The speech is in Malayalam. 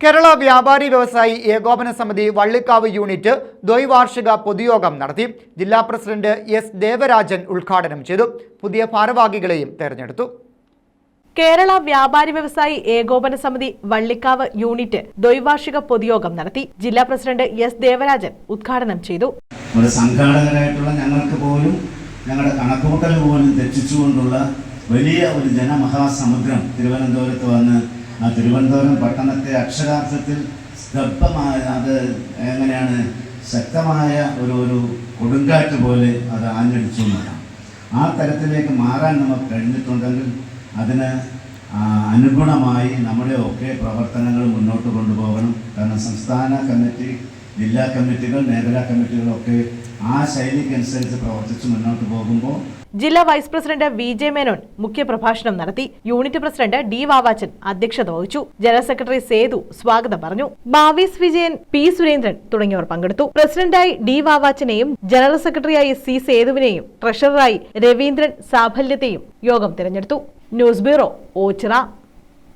കേരള വ്യാപാരി വ്യവസായി ഏകോപന സമിതി വള്ളിക്കാവ് യൂണിറ്റ് ദ്വൈവാർഷിക പൊതുയോഗം നടത്തി ജില്ലാ പ്രസിഡന്റ് എസ് ദേവരാജൻ ഉദ്ഘാടനം ചെയ്തു. പുതിയ ഭാരവാഹികളെയും തെരഞ്ഞെടുത്തു. കേരള വ്യാപാരി വ്യവസായി ഏകോപന സമിതി വള്ളിക്കാവ് യൂണിറ്റ് ദ്വൈവാർഷിക പൊതുയോഗം നടത്തി ജില്ലാ പ്രസിഡന്റ് എസ് ദേവരാജൻ ഉദ്ഘാടനം ചെയ്തു. നമ്മുടെ സംഘാടകരായിട്ടുള്ള ഞങ്ങൾക്ക് പോലും ഞങ്ങളുടെ കണക്കുകൂട്ടൽ പോലും തെറ്റിച്ചുകൊണ്ടുള്ള വലിയ ഒരു ജനമഹാസമുദ്രം തിരുവനന്തപുരത്ത് വന്ന് ആ തിരുവനന്തപുരം പട്ടണത്തെ അക്ഷരാർത്ഥത്തിൽ സ്തബ്ധമായ അത് എങ്ങനെയാണ്? ശക്തമായ ഒരു ഒരു കൊടുങ്കാറ്റ് പോലെ അത് ആഞ്ഞടിച്ചു എന്നതാണ് ആ തരത്തിലേക്ക് മാറാൻ നമുക്ക് കഴിഞ്ഞിട്ടുണ്ടെങ്കിൽ അതിന് അനുഗുണമായി നമ്മുടെ ഒക്കെ പ്രവർത്തനങ്ങൾ മുന്നോട്ട് കൊണ്ടുപോകണം. കാരണം സംസ്ഥാന കമ്മിറ്റി ജില്ലാ കമ്മിറ്റികൾ മേഖലാ കമ്മിറ്റികളൊക്കെ ആ ശൈലിക്കനുസരിച്ച് പ്രവർത്തിച്ച് മുന്നോട്ട് പോകുമ്പോൾ ജില്ലാ vice president V J Menon മുഖ്യപ്രഭാഷണം നടത്തി. യൂണിറ്റ് പ്രസിഡന്റ് ഡി വാവാച്ചൻ അധ്യക്ഷത വഹിച്ചു. ജനറൽ സെക്രട്ടറി സേതു സ്വാഗതം പറഞ്ഞു. ബാവീസ് വിജയൻ പി സുരേന്ദ്രൻ തുടങ്ങിയവർ പങ്കെടുത്തു. പ്രസിഡന്റായി ഡി വാവാച്ചനെയും ജനറൽ സെക്രട്ടറിയായി സി സേതുവിനെയും ട്രഷററായി രവീന്ദ്രൻ സാഫല്യത്തെയും യോഗം തിരഞ്ഞെടുത്തു. News bureau Ochira.